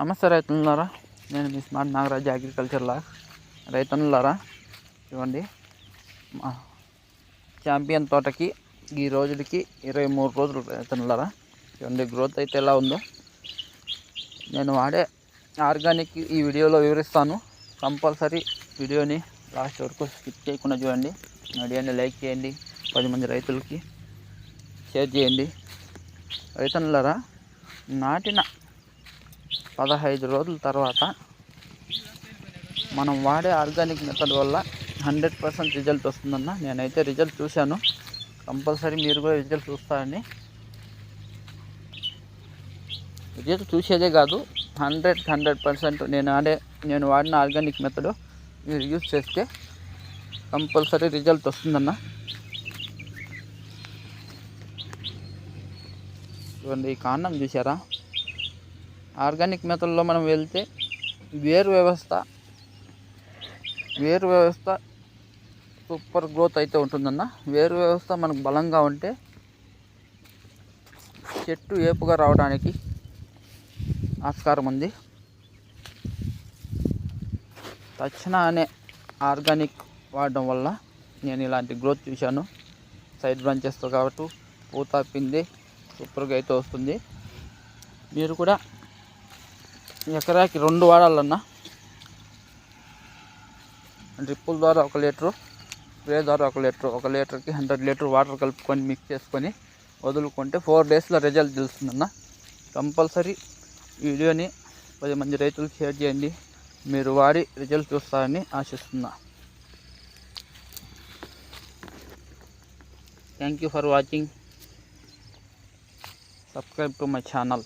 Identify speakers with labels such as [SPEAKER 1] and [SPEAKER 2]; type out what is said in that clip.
[SPEAKER 1] నమస్తే రైతులారా నేను మీ స్మార్ట్ నాగరాజ్ అగ్రికల్చర్ లా. రైతన్నులారా ఇవ్వండి. మా ఛాంపియన్ తోటకి ఈ రోజులకి ఇరవై మూడు రోజులు రైతన్నులారా ఇవ్వండి గ్రోత్ అయితే ఎలా ఉందో. నేను వాడే ఆర్గానిక్ ఈ వీడియోలో వివరిస్తాను. కంపల్సరీ వీడియోని లాస్ట్ వరకు స్కిప్ చేయకుండా చూడండి. వీడియోని లైక్ చేయండి. పది మంది రైతులకి షేర్ చేయండి. రైతన్నులారా నాటిన పదహైదు రోజుల తర్వాత మనం వాడే ఆర్గానిక్ మెథడ్ వల్ల హండ్రెడ్ పర్సెంట్ రిజల్ట్ వస్తుందన్న. నేనైతే రిజల్ట్ చూశాను. కంపల్సరీ మీరు కూడా రిజల్ట్ చూస్తారని. రిజల్ట్ చూసేదే కాదు హండ్రెడ్ హండ్రెడ్ పర్సెంట్ నేను ఆడే నేను వాడిన ఆర్గానిక్ మెథడ్ మీరు యూజ్ చేస్తే కంపల్సరీ రిజల్ట్ వస్తుందన్న. చూడండి ఈ కాండం చూసారా ఆర్గానిక్ మెథడ్లో మనం వెళ్తే వేరు వ్యవస్థ వేరు వ్యవస్థ సూపర్ గ్రోత్ అయితే ఉంటుందన్న. వేరు వ్యవస్థ మనకు బలంగా ఉంటే చెట్టు ఏపుగా రావడానికి ఆస్కారం ఉంది. తక్షణ అనే ఆర్గానిక్ వాడడం వల్ల నేను ఇలాంటి గ్రోత్ చూశాను. సైడ్ బ్రాంచెస్తో కాబట్టి పూత పిండి సూపర్గా అయితే వస్తుంది. మీరు కూడా ఎకరాకి రెండు వాడాలన్నా డ్రిప్పుల ద్వారా ఒక లీటరు స్ప్రే ద్వారా ఒక లీటరు ఒక లీటర్కి హండ్రెడ్ లీటర్ వాటర్ కలుపుకొని మిక్స్ చేసుకొని వదులుకుంటే ఫోర్ డేస్లో రిజల్ట్ తెలుస్తుందన్న. కంపల్సరీ వీడియోని పది మంది రైతులు షేర్ చేయండి. మీరు వాడి రిజల్ట్ చూస్తారని ఆశిస్తున్నా. Thank you for watching subscribe to my channel